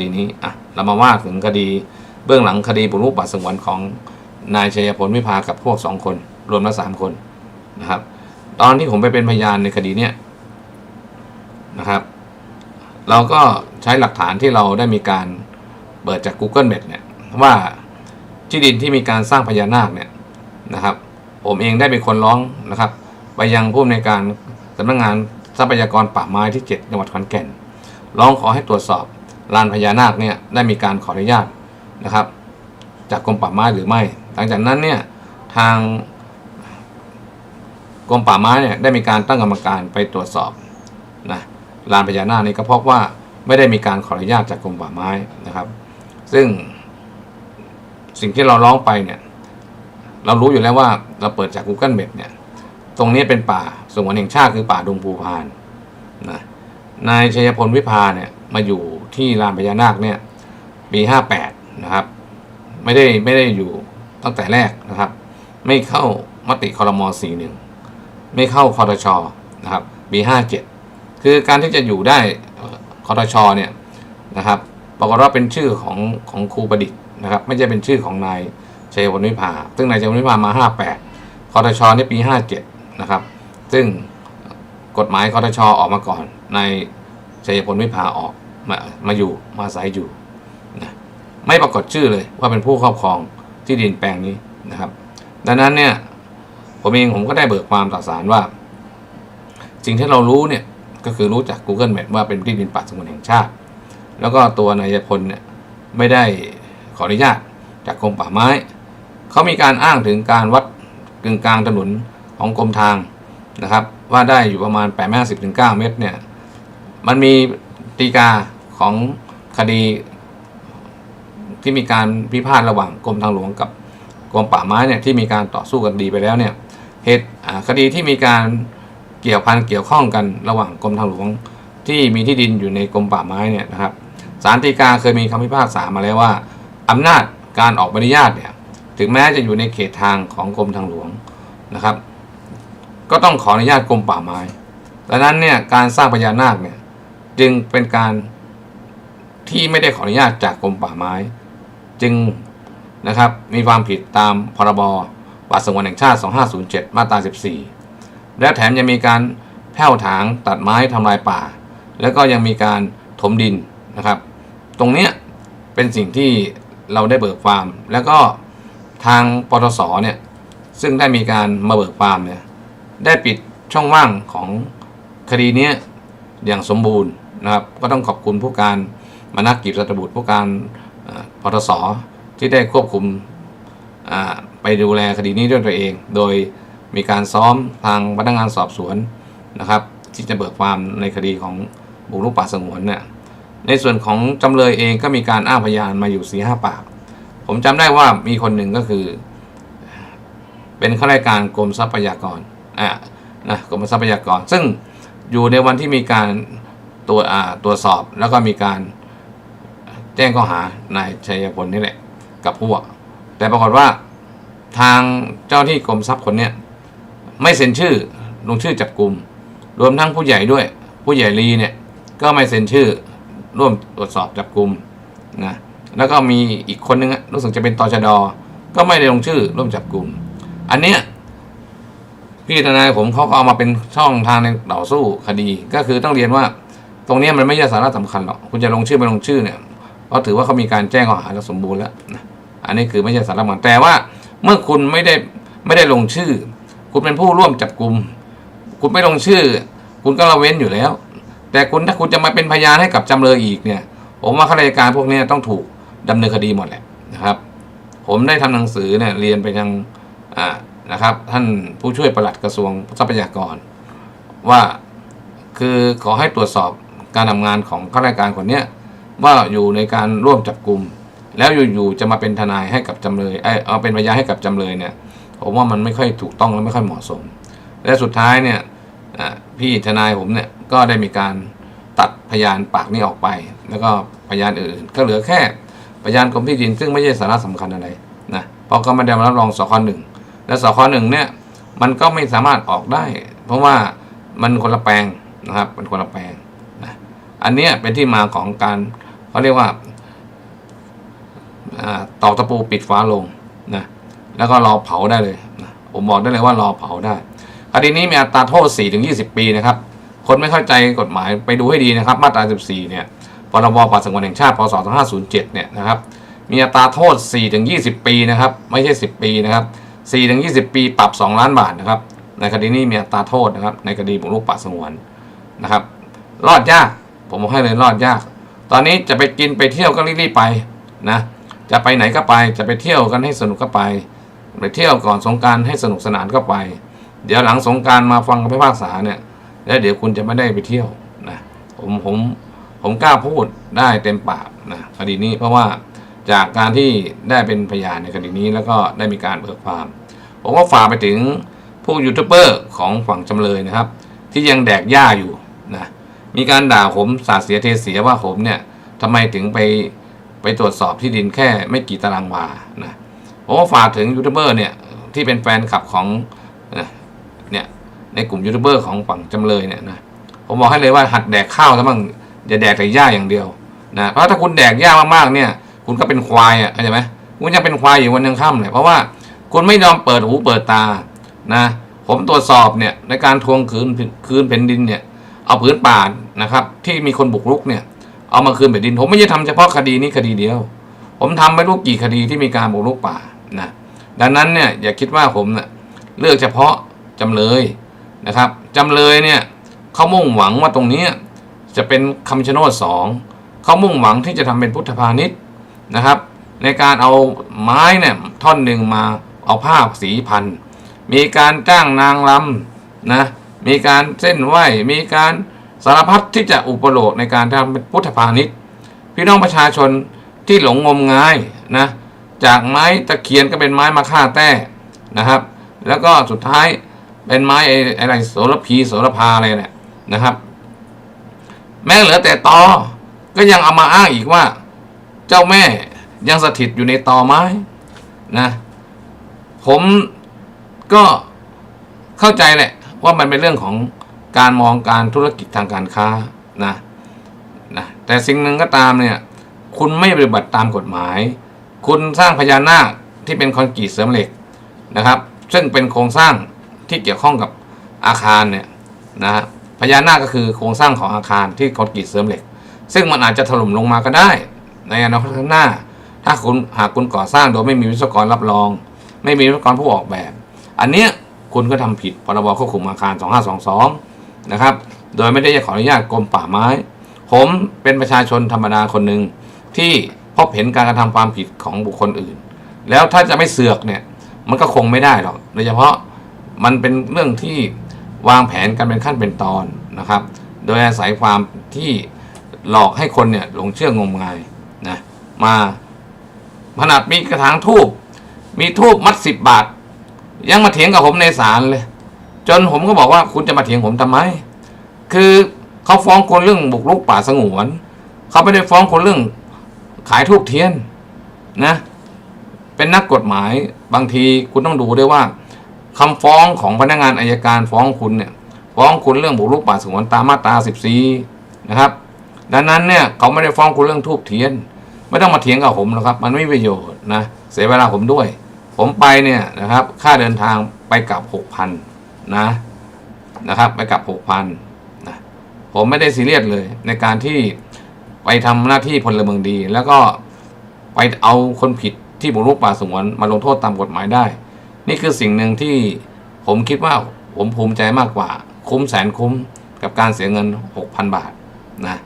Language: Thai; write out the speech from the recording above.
ดีนี้อะเรามาว่าถึงคดีเบื้องหลังคดีบุกรุกป่าสงวนของนายชัยพลวิภากับพวกสองคน รวมแล้วสามคนนะครับ ตอนที่ผมไปเป็นพยานในคดีเนี้ยนะครับ เราก็ใช้หลักฐานที่เราได้มีการเปิดจาก Google Map เนี่ยว่าที่ดินที่มีการสร้างพญานาคเนี่ยนะครับ ผมเองได้เป็นคนร้องนะครับ ไปยังผู้อำนวยการสำนักงานทรัพยากรป่าไม้ที่ 7 จังหวัดขอนแก่น ร้องขอให้ตรวจสอบ ลานพญานาคเนี่ยได้มีการขออนุญาตนะครับ จากกรมป่าไม้หรือไม่ หลังจากนั้นเนี่ยทางกรมป่าไม้เนี่ยได้มีการตั้งกรรมการไปตรวจสอบนะลานพญานาคนี้ก็เพราะว่าไม่ได้มีการขออนุญาตจากกรมป่าไม้นะครับ ซึ่งสิ่งที่เราร้องไปเนี่ยเรารู้อยู่แล้วว่าเราเปิดจาก Google Map เนี่ยตรงนี้เป็นป่าสงวนแห่งชาติคือป่าดงภูพานนะนายชัยพลวิภาเนี่ย มาอยู่ที่ลานพญานาคเนี่ยปี58นะครับ ไม่ได้ไม่ได้อยู่ตั้งแต่แรกนะครับ ไม่เข้ามติคอรมอ41ไม่เข้าคอทชอนะครับปี57คือการที่จะอยู่ได้เอ่อคอทชเนี่ยนะครับปรากฏว่าเป็นชื่อของของครูประดิษฐ์นะครับ ไม่ใช่เป็นชื่อของนายชัยพลวิภาซึ่งนายชัยพลวิภามา58คอทชอนี่ปี57นะครับ ซึ่งกฎหมายคอทชออกมาก่อนนายชัยพลวิภาออก มามาอยู่มาอาศัยอยู่นะไม่ปรากฏชื่อเลยว่าเป็นผู้ครอบครองที่ดินแปลงนี้นะครับ ดังนั้นเนี่ยผมเองผมก็ได้เบิกความต่อศาลว่า สิ่งที่เรารู้เนี่ยก็คือรู้จาก Google Map ว่าเป็นที่ดินป่าสงวนแห่งชาติ แล้วก็ตัวนายพลเนี่ยไม่ได้ขออนุญาตจากกรมป่าไม้ เขามีการอ้างถึงการวัดกึ่งกลางถนนของกรมทางนะครับ ว่าได้อยู่ประมาณ8 5 0ถึง9เมตรเนี่ย มันมีตีกา ของคดีที่มีการพิพาทระหว่างกรมทางหลวงกับกรมป่าไม้เนี่ยที่มีการต่อสู้กันดีไปแล้วเนี่ยเหตุคดีที่มีการเกี่ยวพันเกี่ยวข้องกันระหว่างกรมทางหลวงที่มีที่ดินอยู่ในกรมป่าไม้เนี่ยนะครับศาลฎีกาเคยมีคำพิพากษามาแล้วว่าอำนาจการออกใบอนุญาตเนี่ยถึงแม้จะอยู่ในเขตทางของกรมทางหลวงนะครับ ก็ต้องขออนุญาตกรมป่าไม้ดังนั้นเนี่ยการสร้างพญานาคเนี่ยจึงเป็นการ ที่ไม่ได้ขออนุญาตจากกรมป่าไม้ จึงนะครับมีความผิดตามพรบป่าสงวนแห่งชาติ 2507 มาตรา 14 และแถมยังมีการแผ่วถางตัดไม้ทำลายป่า แล้วก็ยังมีการถมดินนะครับ ตรงเนี้ยเป็นสิ่งที่เราได้เบิกความ แล้วก็ทางปตสเนี่ยซึ่งได้มีการมาเบิกความเนี่ยได้ปิดช่องว่างของคดีนี้อย่างสมบูรณ์นะครับ ก็ต้องขอบคุณผู้การ มานักกิจรัตบุตรผู้การปตสที่ได้ควบคุมไปดูแลคดีนี้ด้วยตัวเอง โดยมีการซ้อมทางพนักงานสอบสวนนะครับ ที่จะเบิกความในคดีของบุกรุกป่าสงวนเนี่ยในส่วนของจำเลยเองก็มีการอ้างพยานมาอยู่สี่ห้าปาก ผมจำได้ว่ามีคนหนึ่งก็คือ เป็นข้าราชการกรมทรัพยากรอ่านะกรมทรัพยากร ซึ่งอยู่ในวันที่มีการตัวอ่าตรวจสอบแล้วก็มีการ แจ้งข้อหานายชัยพลนี่แหละ กับพวก แต่ปรากฏว่าทางเจ้าที่กรมทรัพย์คนเนี้ยไม่เซ็นชื่อลงชื่อจับกลุ่มรวมทั้งผู้ใหญ่ด้วย ผู้ใหญ่ลีเนี่ยก็ไม่เซ็นชื่อร่วมตรวจสอบจับกลุ่มนะแล้วก็มีอีกคนนึงรู้สึกจะเป็นตชดก็ไม่ได้ลงชื่อร่วมจับกลุ่ม อันเนี้ยพี่ทนายผมเขาก็เอามาเป็นช่องทางในต่อสู้คดี ก็คือต้องเรียนว่า ตรงนี้มันไม่ใช่สาระสำคัญหรอกคุณจะลงชื่อไม่ลงชื่อเนี่ย เพราะถือว่าเขามีการแจ้งข้อหาแล้วสมบูรณ์แล้วนะอันนี้คือไม่ใช่สาระสำคัญแต่ว่าเมื่อคุณไม่ได้ไม่ได้ลงชื่อ คุณเป็นผู้ร่วมจับกลุ่มคุณไม่ลงชื่อ คุณก็ละเว้นอยู่แล้ว แต่คุณถ้าคุณจะมาเป็นพยานให้กับจำเลยอีกเนี่ย ผมว่าข้าราชการพวกนี้ต้องถูกดำเนินคดีหมดแหละนะครับ ผมได้ทำหนังสือเนี่ยเรียนไปยังอ่านะครับ ท่านผู้ช่วยปลัดกระทรวงทรัพยากร ว่าคือขอให้ตรวจสอบการทำงานของข้าราชการคนเนี้ย ว่าอยู่ในการร่วมจับกลุ่ม แล้วอยู่ๆจะมาเป็นทนายให้กับจำเลยเออาเป็นพยานให้กับจำเลยเนี่ยผมว่ามันไม่ค่อยถูกต้องและไม่ค่อยเหมาะสม และสุดท้ายเนี่ยพี่ทนายผมเนี่ยก็ได้มีการตัดพยานปากนี้ออกไป แล้วก็พยานอื่นก็เหลือแค่พยานกรมที่ดินซึ่งไม่ใช่สาระสำคัญอะไรนะเพราะก็ไม่ได้มารับรองสคหนึ่งและสคหนึ่งเนี่ยมันก็ไม่สามารถออกได้ เพราะว่ามันคนละแปลงนะครับเป็นคนละแปลงนะอันเนี้ยเป็นที่มาของการ เขาเรียกว่าตอกตะปูปิดฝาลงนะแล้วก็รอเผาได้เลยนะผมบอกได้เลยว่ารอเผาได้คดีนี้มีอัตราโทษ 4-20 ปีนะครับ คนไม่เข้าใจกฎหมายไปดูให้ดีนะครับ มาตรา 14 เนี่ยพรบป่าสงวนแห่งชาติ พศ 2507 เนี่ยนะครับ มีอัตราโทษ 4-20 ปีนะครับ ไม่ใช่ 10 ปีนะครับ 4-20 ปีปรับ 2 ล้านบาทนะครับ ในคดีนี้มีอัตราโทษนะครับ ในคดีบุกรุกป่าสงวนนะครับ รอดยาก ผมบอกให้เลยรอดยาก ตอนนี้จะไปกินไปเที่ยวก็รีบๆไปนะจะไปไหนก็ไปจะไปเที่ยวกันให้สนุกก็ไป ไปเที่ยวก่อนสงการให้สนุกสนานก็ไป เดี๋ยวหลังสงการมาฟังคำพิพากษาเนี่ยแล้วเดี๋ยวคุณจะไม่ได้ไปเที่ยวนะผมผมผมกล้าพูดได้เต็มปากนะคดีนี้เพราะว่าจากการที่ได้เป็นพยานในคดีนี้แล้วก็ได้มีการเบิกความ ผมก็ฝากไปถึงผู้ยูทูบเบอร์ของฝั่งจำเลยนะครับ ที่ยังแดกหญ้าอยู่นะ มีการด่าผมสาดเสียเทเสียว่าผมเนี่ยทำไมถึงไปไปตรวจสอบที่ดินแค่ไม่กี่ตารางวานะผมก็ฝากถึงยูทูบเบอร์เนี่ยที่เป็นแฟนคลับของเนี่ยในกลุ่มยูทูบเบอร์ของฝั่งจำเลยเนี่ยนะผมบอกให้เลยว่าหัดแดกข้าวซะบ้างอย่าแดกแต่หญ้าอย่างเดียวนะเพราะถ้าคุณแดกหญ้ามากๆเนี่ย คุณก็เป็นควายอะเข้าใจไหมคุณจะเป็นควายอยู่วันยังค่ำเลยเพราะว่าคุณไม่ยอมเปิดหูเปิดตานะ ผมตรวจสอบเนี่ยในการทวงคืนคืนแผ่นดินเนี่ย เอาผืนป่านะครับ ที่มีคนบุกรุกเนี่ยเอามาคืนแผ่นดิน ผมไม่ใช่ทำเฉพาะคดีนี้คดีเดียว ผมทำไม่รู้กี่คดีที่มีการบุกรุกป่านะดังนั้นเนี่ยอย่าคิดว่าผมเนะ่ยเลือกเฉพาะจำเลยนะครับจำเลยเนี่ยเขามุ่งหวังว่าตรงนี้จะเป็นคำชะโนดสองเขามุ่งหวังที่จะทำเป็นพุทธพาณิชย์นะครับ ในการเอาไม้เนี่ยท่อนหนึ่งมาเอาผ้าสีพันมีการจ้างนางลำนะ มีการเส้นไหวมีการสารพัดที่จะอุปโลกในการทำเป็นพุทธพาณิชย์ พี่น้องประชาชนที่หลงงมงายนะจากไม้ตะเคียนก็เป็นไม้มาฆ่าแต้นะครับ แล้วก็สุดท้ายเป็นไม้ไอ้อะไรโสระพีโสระพาอะไรเนี่ยนะครับ แม้เหลือแต่ตอก็ยังเอามาอ้างอีกว่า เจ้าแม่ยังสถิตอยู่ในตอไม้นะผมก็เข้าใจแหละ ว่ามันเป็นเรื่องของการมองการธุรกิจทางการค้านะนะแต่สิ่งหนึ่งก็ตามเนี่ยคุณไม่ปฏิบัติตามกฎหมาย คุณสร้างพญานาคที่เป็นคอนกรีตเสริมเหล็กนะครับ ซึ่งเป็นโครงสร้างที่เกี่ยวข้องกับอาคารเนี่ยนะฮะพญานาคก็คือโครงสร้างของอาคารที่คอนกรีตเสริมเหล็ก ซึ่งมันอาจจะถล่มลงมาก็ได้ ในอนาคตข้างหน้า ถ้าคุณหากคุณก่อสร้างโดยไม่มีวิศวกรรับรอง ไม่มีวิศวกรผู้ออกแบบ อันเนี้ย คุณก็ทำผิดพรบควบคุมอาคาร 2522 นะครับ โดยไม่ได้ขออนุญาตกรมป่าไม้ ผมเป็นประชาชนธรรมดาคนหนึ่งที่พบเห็นการกระทำความผิดของบุคคลอื่น แล้วถ้าจะไม่เสือกเนี่ย มันก็คงไม่ได้หรอก โดยเฉพาะมันเป็นเรื่องที่วางแผนกันเป็นขั้นเป็นตอนนะครับ โดยอาศัยความที่หลอกให้คนเนี่ยหลงเชื่องมงายนะมาขนาดมีกระถางทูบมีทูบมัดสิบบาท ยังมาเถียงกับผมในศาลเลย จนผมก็บอกว่าคุณจะมาเถียงผมทำไม คือเขาฟ้องคนเรื่องบุกรุกป่าสงวนเขาไม่ได้ฟ้องคนเรื่องขายทูบเทียนนะ เป็นนักกฎหมายบางทีคุณต้องดูด้วยว่าคำฟ้องของพนักงานอายการฟ้องคุณเนี่ย ฟ้องคุณเรื่องบุกรุกป่าสงวนตามมาตรา14นะครับ ดังนั้นเนี่ยเขาไม่ได้ฟ้องคุณเรื่องทูบเทียน ไม่ต้องมาเถียงกับผมหรอกครับ มันไม่มีประโยชน์นะเสียเวลาผมด้วย ผมไปเนี่ยนะครับ ค่าเดินทางไปกลับหกพันนะนะครับ ไปกลับหกพันนะผมไม่ได้ซีเรียสเลย ในการที่ไปทำหน้าที่พลเมืองดี แล้วก็ไปเอาคนผิดที่บุกรุกป่าสงวนมาลงโทษตามกฎหมายได้ นี่คือสิ่งหนึ่งที่ผมคิดว่าผมภูมิใจมากกว่า คุ้มแสนคุ้มกับการเสียเงิน 6,000 บาทนะ